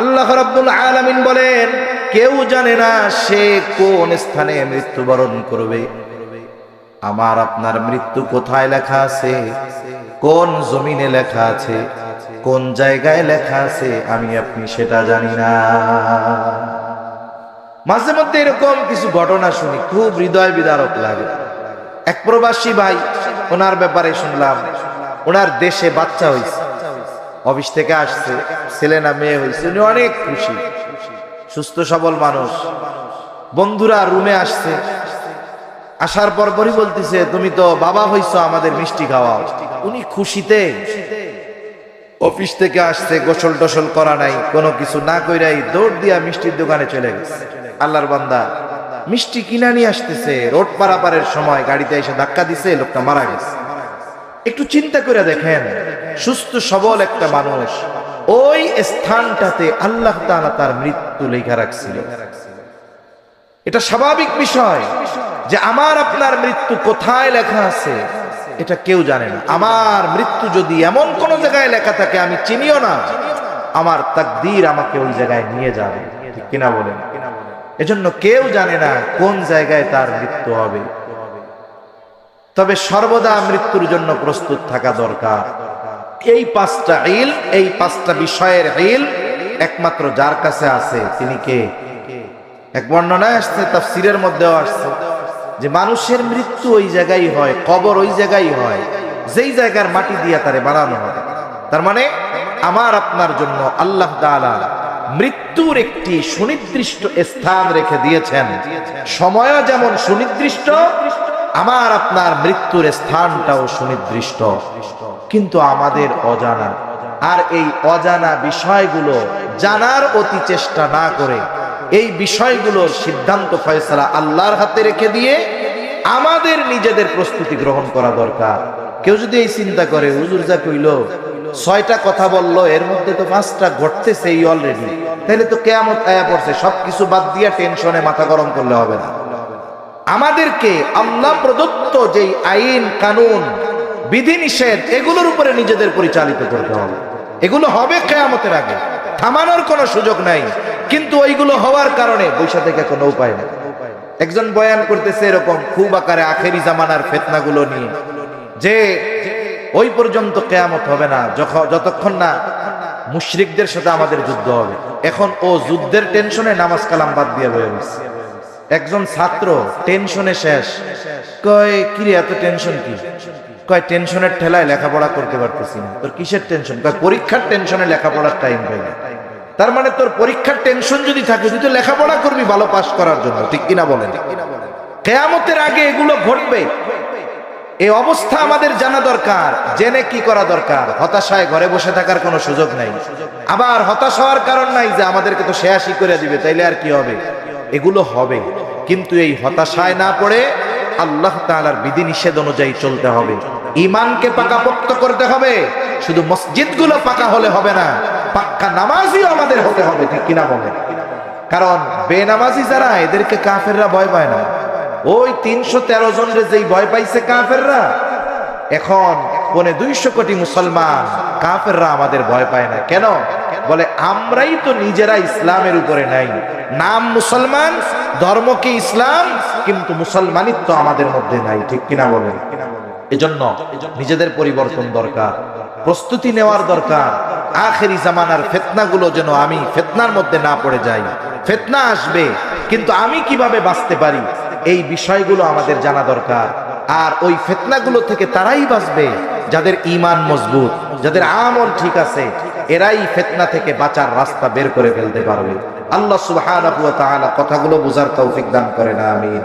আল্লাহ রাব্বুল আলামিন বলেন, কেউ জানে না সে কোন স্থানে মৃত্যুবরণ করবে। আমার আপনার মৃত্যু কোথায় লেখা আছে? কোন জমিনে লেখা আছে? কোন জায়গায় লেখা আছে? আমি আপনি সেটা জানি না। মাঝে মধ্যে এরকম কিছু ঘটনা শুনি, খুব হৃদয় বিদারক লাগে। এক প্রবাসী ভাই, ওনার ব্যাপারে শুনলাম, ওনার দেশে বাচ্চা হয়েছে। অফিস থেকে আসছে, ছেলে না মেয়ে হয়েছে। উনি অনেক খুশি, সুস্থ, সবল মানুষ। বন্ধুরা রুমে আসছে। আসার পর পরই বলতেছে, তুমি তো বাবা হইছো আমাদের মিষ্টি খাওয়াও। উনি খুশিতে অফিস থেকে আসছে, গোসল টোসল করা নাই, কোনো কিছু না কইরাই দৌড় দিয়া মিষ্টির দোকানে চলে গেছে। আল্লাহর বান্দা, মিষ্টি কিনা নিয়ে আসতেছে, রোড পারাপারের সময় গাড়িতে এসে ধাক্কা দিছে, লোকটা মারা গেছে। একটু চিন্তা করে দেখেন, সুস্থ, সবল একটা মানুষ। ওই স্থানটাতে আল্লাহ তাআলা তার মৃত্যু লেখা রাখছিল। এটা স্বাভাবিক বিষয় যে আমার আপনার মৃত্যু কোথায় লেখা আছে, এটা কেউ জানে না। আমার মৃত্যু যদি এমন কোন জায়গায় লেখা থাকে, আমি চিনিও না। আমার তাকদীর আমাকে ওই জায়গায় নিয়ে যাবে। কিনা বলেন? এজন্য কেউ জানে না কোন জায়গায় তার মৃত্যু হবে। তবে সর্বদা মৃত্যুর জন্য প্রস্তুত থাকা দরকার। এই পাঁচটা ইল, এই পাঁচটা বিষয়ের ইল একমাত্র যার কাছে আছে, তিনি কে? এক বর্ণনায় আসছে, তাফসিরের মধ্যেও আসছে যে মানুষের মৃত্যু ওই জায়গায় হয়, কবর ওই জায়গায় হয়, যেই জায়গার মাটি দিয়ে তারে বানানো হয়। তার মানে আমার, আপনার জন্য আল্লাহ মৃত্যুর একটি সুনির্দিষ্ট স্থান রেখে দিয়েছেন। সময়ও যেমন সুনির্দিষ্ট আমার আপনার মৃত্যুর স্থানটাও সুনির্দিষ্ট, কিন্তু আমাদের অজানা। আর এই অজানা বিষয়গুলো জানার অতি চেষ্টা না করে, এই বিষয়গুলোর সিদ্ধান্ত ফয়সলা আল্লাহর হাতে রেখে দিয়ে আমাদের নিজেদের প্রস্তুতি গ্রহণ করা দরকার। কেউ যদি এই চিন্তা করে, হুজুর যা কইল, ছয়টা কথা বলল, এর মধ্যে তো পাঁচটা ঘটতেছে এই অলরেডি তাহলে তো কেয়ামত আয়া পড়ছে, সবকিছু বাদ দিয়ে টেনশনে মাথা গরম করলে হবে না। আমাদেরকে আল্লাহ প্রদত্ত যেই আইন, কানুন, বিধিনিষেধ, এগুলোর উপরে নিজেদের পরিচালিত করতে হবে। এগুলো হবে কেয়ামতের আগে। থামানোর কোনো সুযোগ নাই। কিন্তু ওইগুলো হওয়ার কারণে বৈশা থেকে কোনো উপায় নেই। একজন বয়ান করতেছে এরকম, খুব আকারে আখেরি জামানার ফেতনাগুলো নিয়ে। যে ওই পর্যন্ত কেয়ামত হবে না যখন যতক্ষণ না মুশরিকদের সাথে আমাদের যুদ্ধ হবে। এখন ও যুদ্ধের টেনশনে নামাজ কালাম বাদ দিয়ে বয়ে গেছে একজন ছাত্র টেনশনে শেষ। কয়, কিরে, এত টেনশন কি? কয় টেনশনের ঠেলায় লেখাপড়া করতে পারতেছি না। তোর কিসের টেনশন কয়, পরীক্ষার টেনশনে লেখাপড়ার টাইম পাই না। তার মানে তোর পরীক্ষার টেনশন যদি থাকে, তুই তো লেখাপড়া করবি ভালো পাস করার জন্য, ঠিক কিনা বলেন? কেয়ামতের আগে এগুলো ঘটবে। এই অবস্থা আমাদের জানা দরকার, জেনে কি করা দরকার? হতাশায় ঘরে বসে থাকার কোনো সুযোগ নাই। আবার হতাশ হওয়ার কারণ নাই যে আমাদেরকে তো শেয়াশি করে দিবে, তাইলে আর কি হবে? এগুলো হবে। কিন্তু এই হতাশায় না পড়ে আল্লাহ তাআলার বিধি নিষেধ অনুযায়ী চলতে হবে। ইমানকে পাকাপোক্ত করতে হবে। শুধু মসজিদগুলো পাকা হলে হবে না, পাক্কা নামাজই আমাদের হতে হবে, ঠিক কিনা বলেন? কারণ বেনামাজি যারা, এদেরকে কাফেররা ভয় পায় না। ওই তিনশো তেরো জন যেই ভয় পাইছে কাফেররা, এখন পনে দুইশো কোটি মুসলমান কাফেররা আমাদের ভয় পায় না। কেন? বলে, আমরাই তো নিজেরা ইসলামের উপরে নাই। নাম মুসলমান, ধর্ম কি ইসলাম? কিন্তু মুসলমানিত্ব আমাদের মধ্যে নাই, ঠিক কিনা বলেন? এজন্য নিজেদের পরিবর্তন দরকার, প্রস্তুতি নেওয়ার দরকার। আখেরি জামানার ফেতনাগুলো যেন আমি ফেতনার মধ্যে না পড়ে যাই। ফেতনা আসবে, কিন্তু আমি কীভাবে বাঁচতে পারি? এই বিষয়গুলো আমাদের জানা দরকার। আর ওই ফেতনাগুলো থেকে তারাই বাঁচবে, যাদের ইমান মজবুত, যাদের আমল ঠিক আছে। এরাই ফেতনা থেকে বাঁচার রাস্তা বের করে ফেলতে পারবে। আল্লাহ সুবাহ কথাগুলো বোঝার তৌফিক দান করে না আমিন।